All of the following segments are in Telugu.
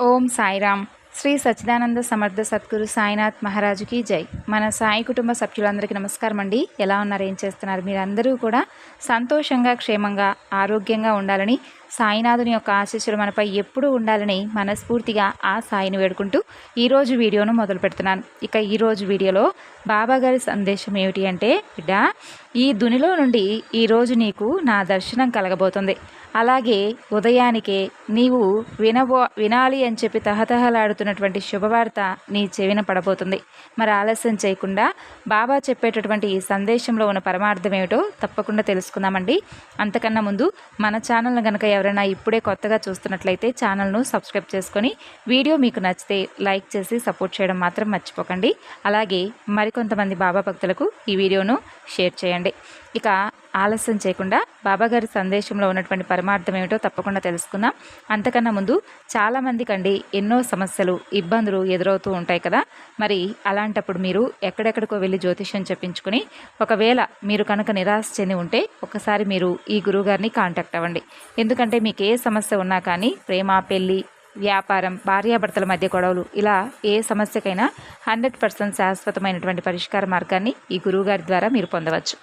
ఓం సాయిరామ్. శ్రీ సచ్చిదానంద సమర్థ సద్గురు సాయినాథ్ మహారాజుకి జై. మన సాయి కుటుంబ సభ్యులందరికీ నమస్కారం అండి. ఎలా ఉన్నారు? ఏం చేస్తున్నారు? మీరందరూ కూడా సంతోషంగా క్షేమంగా ఆరోగ్యంగా ఉండాలని సాయినాథుని యొక్క ఆశీస్సులు మనపై ఎప్పుడూ ఉండాలని మనస్ఫూర్తిగా ఆ సాయిని వేడుకుంటూ ఈరోజు వీడియోను మొదలు పెడుతున్నాను. ఇక ఈరోజు వీడియోలో బాబా గారి సందేశం ఏమిటి అంటే బిడ్డ ఈ దునిలో నుండి ఈరోజు నీకు నా దర్శనం కలగబోతుంది. అలాగే ఉదయానికే నీవు వినబో వినాలి అని చెప్పి తహతహలాడుతున్నటువంటి శుభవార్త నీ చెవిన పడబోతుంది. మరి ఆలస్యం చేయకుండా బాబా చెప్పేటటువంటి ఈ సందేశంలో ఉన్న పరమార్థం ఏమిటో తప్పకుండా తెలుసుకుందామండి. అంతకన్నా ముందు మన ఛానల్ను కనుక ఎవరైనా ఇప్పుడే కొత్తగా చూస్తున్నట్లయితే ఛానల్ను సబ్స్క్రైబ్ చేసుకొని వీడియో మీకు నచ్చితే లైక్ చేసి సపోర్ట్ చేయడం మాత్రం మర్చిపోకండి. అలాగే మరికొంతమంది బాబా భక్తులకు ఈ వీడియోను షేర్ చేయండి. ఇక ఆలస్యం చేయకుండా బాబాగారి సందేశంలో ఉన్నటువంటి పరమార్థం ఏమిటో తప్పకుండా తెలుసుకుందాం. అంతకన్నా ముందు చాలామంది కండి ఎన్నో సమస్యలు ఇబ్బందులు ఎదురవుతూ ఉంటాయి కదా. మరి అలాంటప్పుడు మీరు ఎక్కడెక్కడికో వెళ్ళి జ్యోతిష్యం చెప్పించుకుని ఒకవేళ మీరు కనుక నిరాశ చెంది ఉంటే ఒకసారి మీరు ఈ గురువుగారిని కాంటాక్ట్ అవ్వండి. ఎందుకంటే మీకు ఏ సమస్య ఉన్నా కానీ ప్రేమ పెళ్ళి వ్యాపారం భార్యాభర్తల మధ్య గొడవలు ఇలా ఏ సమస్యకైనా హండ్రెడ్ పర్సెంట్ శాశ్వతమైనటువంటి పరిష్కార మార్గాన్ని ఈ గురువుగారి ద్వారా మీరు పొందవచ్చు.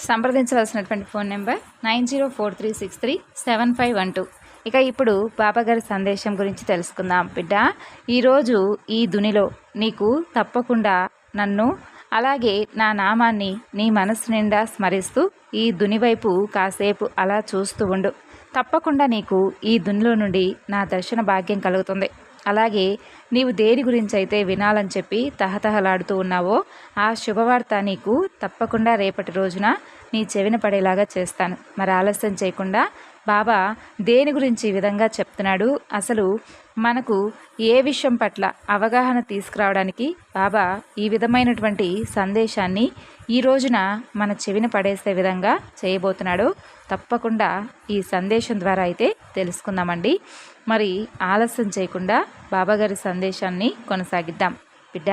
సంప్రదించవలసినటువంటి phone number nine zero four three six three seven five one two. ఇక ఇప్పుడు బాబాగారి సందేశం గురించి తెలుసుకుందాం. బిడ్డ ఈరోజు ఈ దునిలో నీకు తప్పకుండా నన్ను అలాగే నా నామాన్ని నీ మనసు నిండా స్మరిస్తూ ఈ దుని వైపు కాసేపు అలా చూస్తూ ఉండు. తప్పకుండా నీకు ఈ దునిలో నుండి నా దర్శన భాగ్యం కలుగుతుంది. అలాగే నీవు దేని గురించి అయితే వినాలని చెప్పి తహతహలాడుతూ ఉన్నావో ఆ శుభవార్త నీకు తప్పకుండా రేపటి రోజున నీ చెవిన పడేలాగా చేస్తాను. మరి ఆలస్యం చేయకుండా బాబా దేని గురించి ఈ విధంగా చెప్తున్నాడు? అసలు మనకు ఏ విషయం పట్ల అవగాహన తీసుకురావడానికి బాబా ఈ విధమైనటువంటి సందేశాన్ని ఈ రోజున మన చెవిన పడేసే విధంగా చేయబోతున్నాడు. తప్పకుండా ఈ సందేశం ద్వారా అయితే తెలుసుకుందామండి. మరి ఆలస్యం చేయకుండా బాబాగారి సందేశాన్ని కొనసాగిద్దాం. బిడ్డ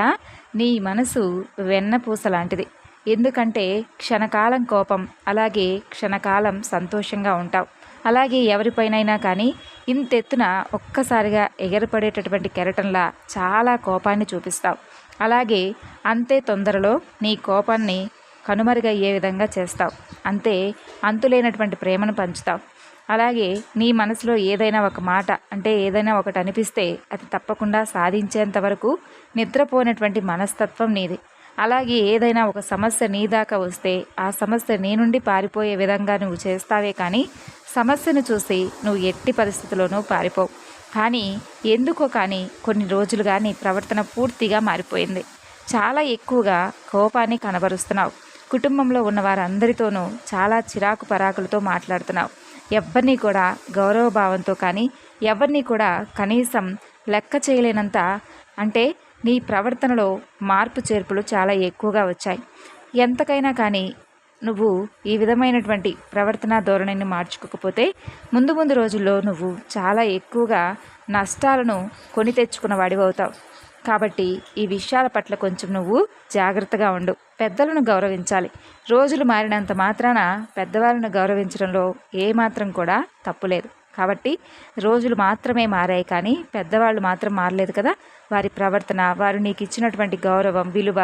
నీ మనసు వెన్నపూస లాంటిది. ఎందుకంటే క్షణకాలం కోపం అలాగే క్షణకాలం సంతోషంగా ఉంటావు. అలాగే ఎవరిపైనైనా కానీ ఇంతెత్తున ఒక్కసారిగా ఎగరపడేటటువంటి కెరటంలా చాలా కోపాన్ని చూపిస్తావు. అలాగే అంతే తొందరలో నీ కోపాన్ని కనుమరుగయ్యే విధంగా చేస్తావు. అంతే అంతులేనటువంటి ప్రేమను పంచుతావు. అలాగే నీ మనసులో ఏదైనా ఒక మాట అంటే ఏదైనా ఒకటి అనిపిస్తే అది తప్పకుండా సాధించేంత వరకు నిద్రపోయినటువంటి మనస్తత్వం నీది. అలాగే ఏదైనా ఒక సమస్య నీ దాకా వస్తే ఆ సమస్య నీ నుండి పారిపోయే విధంగా నువ్వు చేస్తావే కానీ సమస్యను చూసి నువ్వు ఎట్టి పరిస్థితుల్లోనూ పారిపోవు కానీ ఎందుకో కానీ కొన్ని రోజులుగా నీ ప్రవర్తన పూర్తిగా మారిపోయింది. చాలా ఎక్కువగా కోపాన్ని కనబరుస్తున్నావు. కుటుంబంలో ఉన్న వారందరితోనూ చాలా చిరాకు పరాకులతో మాట్లాడుతున్నావు. ఎవరిని కూడా గౌరవభావంతో కానీ ఎవరిని కూడా కనీసం లెక్క చేయలేనంత అంటే నీ ప్రవర్తనలో మార్పు చేర్పులు చాలా ఎక్కువగా వచ్చాయి. ఎంతకైనా కానీ నువ్వు ఈ విధమైనటువంటి ప్రవర్తన ధోరణిని మార్చుకోకపోతే ముందు ముందు రోజుల్లో నువ్వు చాలా ఎక్కువగా నష్టాలను కొని తెచ్చుకున్న వాడివవుతావు కాబట్టి ఈ విషయాల పట్ల కొంచెం నువ్వు జాగ్రత్తగా ఉండు. పెద్దలను గౌరవించాలి. రోజులు మారినంత మాత్రాన పెద్దవాళ్ళను గౌరవించడంలో ఏమాత్రం కూడా తప్పులేదు కాబట్టి రోజులు మాత్రమే మారాయి కానీ పెద్దవాళ్ళు మాత్రం మారలేదు కదా. వారి ప్రవర్తన వారు నీకు ఇచ్చినటువంటి గౌరవం విలువ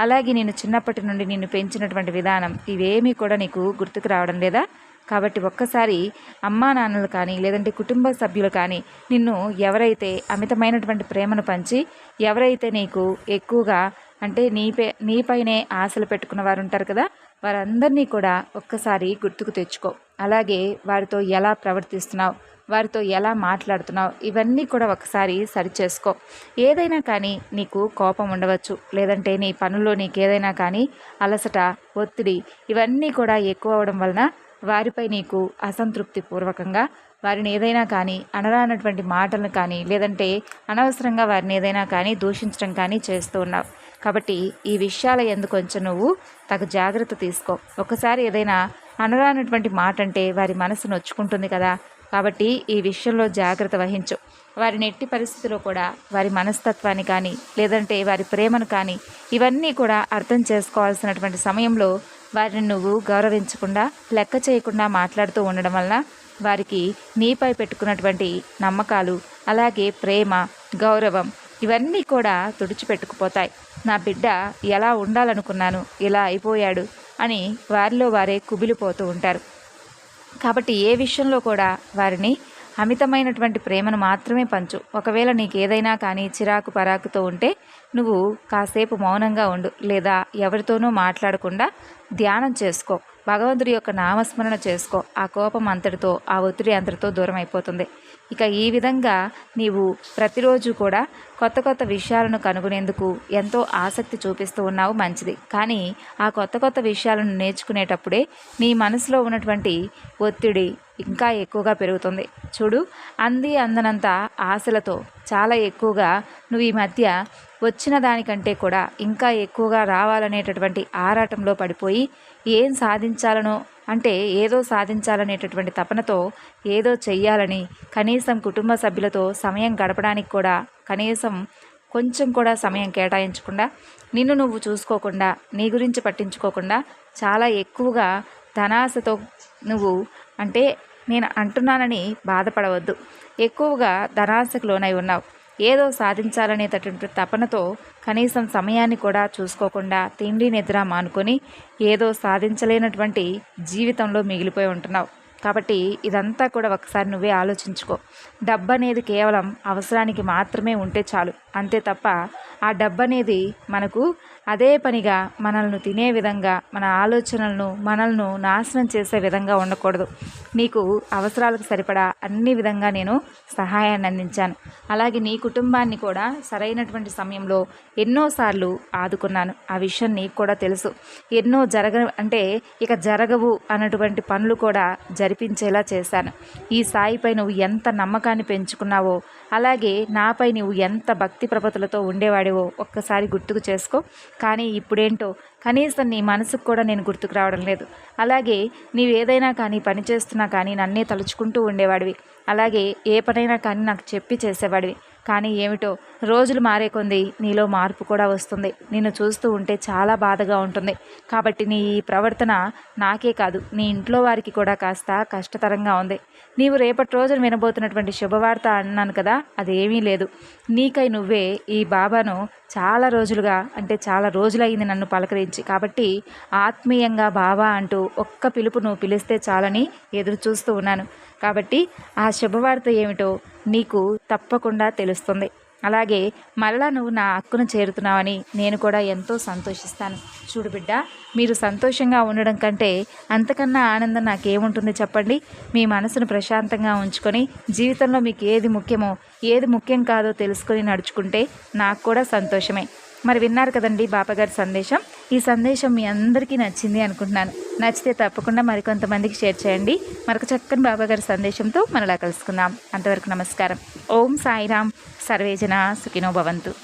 అలాగే నేను చిన్నప్పటి నుండి నిన్ను పెంచినటువంటి విధానం ఇవేమీ కూడా నీకు గుర్తుకు రావడం లేదా? కాబట్టి ఒక్కసారి అమ్మా నాన్నలు కానీ లేదంటే కుటుంబ సభ్యులు కానీ నిన్ను ఎవరైతే అమితమైనటువంటి ప్రేమను పంచి ఎవరైతే నీకు ఎక్కువగా అంటే నీపై నీపైనే ఆశలు పెట్టుకున్న వారు ఉంటారు కదా వారందరినీ కూడా ఒక్కసారి గుర్తుకు తెచ్చుకో. అలాగే వారితో ఎలా ప్రవర్తిస్తున్నావు వారితో ఎలా మాట్లాడుతున్నావు ఇవన్నీ కూడా ఒకసారి సరిచేసుకో. ఏదైనా కానీ నీకు కోపం ఉండవచ్చు లేదంటే నీ పనుల్లో నీకు ఏదైనా కానీ అలసట ఒత్తిడి ఇవన్నీ కూడా ఎక్కువ అవడం వలన వారిపై నీకు అసంతృప్తి పూర్వకంగా వారిని ఏదైనా కానీ అనరానటువంటి మాటలను కానీ లేదంటే అనవసరంగా వారిని ఏదైనా కానీ దూషించడం కానీ చేస్తూ ఉన్నావు. కాబట్టి ఈ విషయాల ఎందు కొంచెం నువ్వు తగు జాగ్రత్త తీసుకో. ఒకసారి ఏదైనా అనరానటువంటి మాట అంటే వారి మనసు నొచ్చుకుంటుంది కదా. కాబట్టి ఈ విషయంలో జాగ్రత్త వహించు. వారి నెట్టి పరిస్థితిలో కూడా వారి మనస్తత్వాన్ని కానీ లేదంటే వారి ప్రేమను కానీ ఇవన్నీ కూడా అర్థం చేసుకోవాల్సినటువంటి సమయంలో వారిని నువ్వు గౌరవించకుండా లెక్క చేయకుండా మాట్లాడుతూ ఉండడం వలన వారికి నీపై పెట్టుకున్నటువంటి నమ్మకాలు అలాగే ప్రేమ గౌరవం ఇవన్నీ కూడా తుడిచిపెట్టుకుపోతాయి. నా బిడ్డ ఎలా ఉండాలనుకున్నాను ఇలా అయిపోయాడు అని వారిలో వారే కుబిలిపోతూ ఉంటారు. కాబట్టి ఏ విషయంలో కూడా వారిని అమితమైనటువంటి ప్రేమను మాత్రమే పంచు. ఒకవేళ నీకు ఏదైనా కానీ చిరాకు పరాకుతో ఉంటే నువ్వు కాసేపు మౌనంగా ఉండు లేదా ఎవరితోనూ మాట్లాడకుండా ధ్యానం చేసుకో. భగవంతుడి యొక్క నామస్మరణ చేసుకో. ఆ కోపం అంతటితో ఆ ఒత్తిడి అంతటితో దూరం అయిపోతుంది. ఇక ఈ విధంగా నీవు ప్రతిరోజు కూడా కొత్త కొత్త విషయాలను కనుగొనేందుకు ఎంతో ఆసక్తి చూపిస్తూ ఉన్నావు మంచిది. కానీ ఆ కొత్త కొత్త విషయాలను నేర్చుకునేటప్పుడే నీ మనసులో ఉన్నటువంటి ఒత్తిడి ఇంకా ఎక్కువగా పెరుగుతుంది. చూడు అంది అందనంత ఆశలతో చాలా ఎక్కువగా నువ్వు ఈ మధ్య వచ్చిన దానికంటే కూడా ఇంకా ఎక్కువగా రావాలనేటటువంటి ఆరాటంలో పడిపోయి ఏం సాధించాలనో అంటే ఏదో సాధించాలనేటటువంటి తపనతో ఏదో చెయ్యాలని కనీసం కుటుంబ సభ్యులతో సమయం గడపడానికి కూడా కనీసం కొంచెం కూడా సమయం కేటాయించకుండా నిన్ను నువ్వు చూసుకోకుండా నీ గురించి పట్టించుకోకుండా చాలా ఎక్కువగా ధనాశతో నువ్వు అంటే నేను అంటున్నానని బాధపడవద్దు. ఎక్కువగా ధనాశకు లోనై ఉన్నావు. ఏదో సాధించాలనేటటువంటి తపనతో కనీసం సమయాన్ని కూడా చూసుకోకుండా తిండి నిద్ర మానుకొని ఏదో సాధించలేనటువంటి జీవితంలో మిగిలిపోయి ఉంటున్నావు. కాబట్టి ఇదంతా కూడా ఒకసారి నువ్వే ఆలోచించుకో. డబ్బు అనేది కేవలం అవసరానికి మాత్రమే ఉంటే చాలు. అంతే తప్ప ఆ డబ్బు అనేది మనకు అదే పనిగా మనల్ని తినే విధంగా మన ఆలోచనలను మనల్ని నాశనం చేసే విధంగా ఉండకూడదు. నీకు అవసరాలకు సరిపడా అన్ని విధంగా నేను సహాయాన్ని అందించాను. అలాగే నీ కుటుంబాన్ని కూడా సరైనటువంటి సమయంలో ఎన్నోసార్లు ఆదుకున్నాను. ఆ విషయం నీకు కూడా తెలుసు. ఎన్నో జరగ అంటే ఇక జరగవు అన్నటువంటి పనులు కూడా జరిపించేలా చేశాను. ఈ సాయిపై నువ్వు ఎంత నమ్మకాన్ని పెంచుకున్నావో అలాగే నాపై నువ్వు ఎంత భక్తి ప్రపతులతో ఉండేవాడివో ఒక్కసారి గుర్తుకు చేసుకో. కానీ ఇప్పుడేంటో? కనీసం నీ మనసుకు కూడా నేను గుర్తుకు రావడం లేదు. అలాగే నీవు ఏదైనా కానీ పని చేస్తున్నా కానీ నన్నే తలుచుకుంటూ ఉండేవాడివి. అలాగే ఏ పనైనా కానీ నాకు చెప్పి చేసేవాడివి. కానీ ఏమిటో రోజులు మారే కొంది నీలో మార్పు కూడా వస్తుంది. నిన్ను చూస్తూ ఉంటే చాలా బాధగా ఉంటుంది. కాబట్టి నీ ఈ ప్రవర్తన నాకే కాదు నీ ఇంట్లో వారికి కూడా కాస్త కష్టతరంగా ఉంది. నీవు రేపటి రోజున వినబోతున్నటువంటి శుభవార్త అన్నాను కదా అదేమీ లేదు. నీకై నువ్వే ఈ బాబాను చాలా రోజులుగా అంటే చాలా రోజులైంది నన్ను పలకరించి. కాబట్టి ఆత్మీయంగా బాబా అంటూ ఒక్క పిలుపు నువ్వు పిలిస్తే చాలని ఎదురు చూస్తూ ఉన్నాను. కాబట్టి ఆ శుభవార్త ఏమిటో నీకు తప్పకుండా తెలుస్తుంది. అలాగే మళ్ళా నువ్వు నా హక్కును చేరుతున్నావని నేను కూడా ఎంతో సంతోషిస్తాను. చూడు బిడ్డ మీరు సంతోషంగా ఉండడం కంటే అంతకన్నా ఆనందం నాకేముంటుంది చెప్పండి? మీ మనసును ప్రశాంతంగా ఉంచుకొని జీవితంలో మీకు ఏది ముఖ్యమో ఏది ముఖ్యం కాదో తెలుసుకొని నడుచుకుంటే నాకు కూడా సంతోషమే. మరి విన్నారు కదండి బాపగారి సందేశం. ఈ సందేశం మీ అందరికీ నచ్చింది అనుకుంటున్నాను. నచ్చితే తప్పకుండా మరికొంతమందికి షేర్ చేయండి. మరొక చక్కని బాబాగారి సందేశంతో మనలా కలుసుకుందాం. అంతవరకు నమస్కారం. ఓం సాయిరామ్ సర్వేజన సుఖినో భవంతు.